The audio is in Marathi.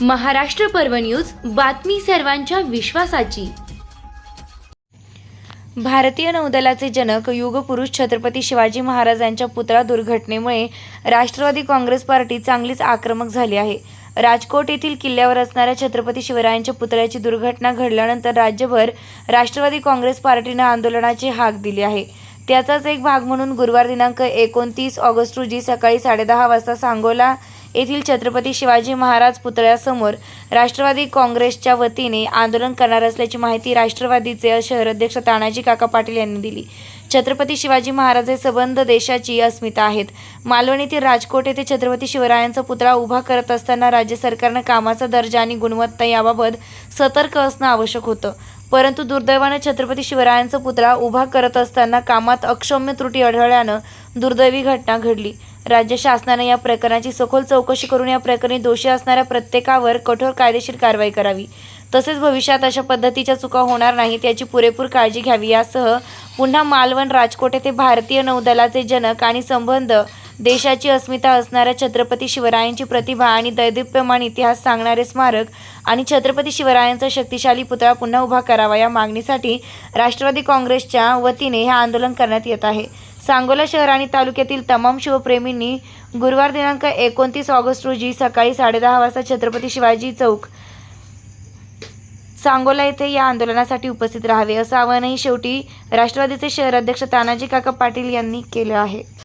महाराष्ट्र पर्व न्यूज बातमी सर्वांच्या विश्वासाची. भारतीय नौदलाचे जनक युगपुरुष छत्रपती शिवाजी महाराजांच्या पुतळा दुर्घटनेमुळे राष्ट्रवादी काँग्रेस पार्टी चांगलीच आक्रमक झाली आहे. राजकोट येथील किल्ल्यावर असणाऱ्या छत्रपती शिवरायांच्या पुतळ्याची दुर्घटना घडल्यानंतर राज्यभर राष्ट्रवादी काँग्रेस पार्टीनं आंदोलनाची हाक दिली आहे. त्याचाच एक भाग म्हणून गुरुवार दिनांक एकोणतीस ऑगस्ट रोजी सकाळी साडेदहा वाजता सांगोला येथील छत्रपती शिवाजी महाराज पुतळ्यासमोर राष्ट्रवादी काँग्रेसच्या वतीने आंदोलन करणार असल्याची माहिती राष्ट्रवादीचे शहर अध्यक्ष तानाजी काका पाटील यांनी दिली. छत्रपती शिवाजी महाराज हे सबंध देशाची अस्मिता आहेत. मालवणीतील राजकोट येथे छत्रपती शिवरायांचा पुतळा उभा करत असताना राज्य सरकारनं कामाचा दर्जा आणि गुणवत्ता याबाबत सतर्क असणं आवश्यक होतं. परंतु दुर्दैवानं छत्रपती शिवरायांचा पुतळा उभा करत असताना कामात अक्षम्य त्रुटी आढळल्यानं दुर्दैवी घटना घडली. राज्य शासनाने या प्रकरणाची सखोल चौकशी करून या प्रकरणी दोषी असणाऱ्या प्रत्येकावर कठोर कायदेशीर कारवाई करावी. तसेच भविष्यात अशा पद्धतीच्या चुका होणार नाहीत याची पुरेपूर काळजी घ्यावी. यासह पुन्हा मालवण राजकोट येथे भारतीय नौदलाचे जनक आणि संबंध देशाची अस्मिता असणाऱ्या छत्रपती शिवरायांची प्रतिभा आणि दैदिप्यमान इतिहास सांगणारे स्मारक आणि छत्रपती शिवरायांचा शक्तिशाली पुतळा पुन्हा उभा करावा या मागणीसाठी राष्ट्रवादी काँग्रेसच्या वतीने हे आंदोलन करण्यात येत आहे. सांगोला शहर आणि तालुक्यातील तमाम शिवप्रेमींनी गुरुवार दिनांक एकोणतीस ऑगस्ट रोजी सकाळी साडेदहा वाजता छत्रपती शिवाजी चौक सांगोला येथे या आंदोलनासाठी उपस्थित राहावे असं आवाहनही शेवटी राष्ट्रवादीचे शहर अध्यक्ष तानाजी काका पाटील यांनी केलं आहे.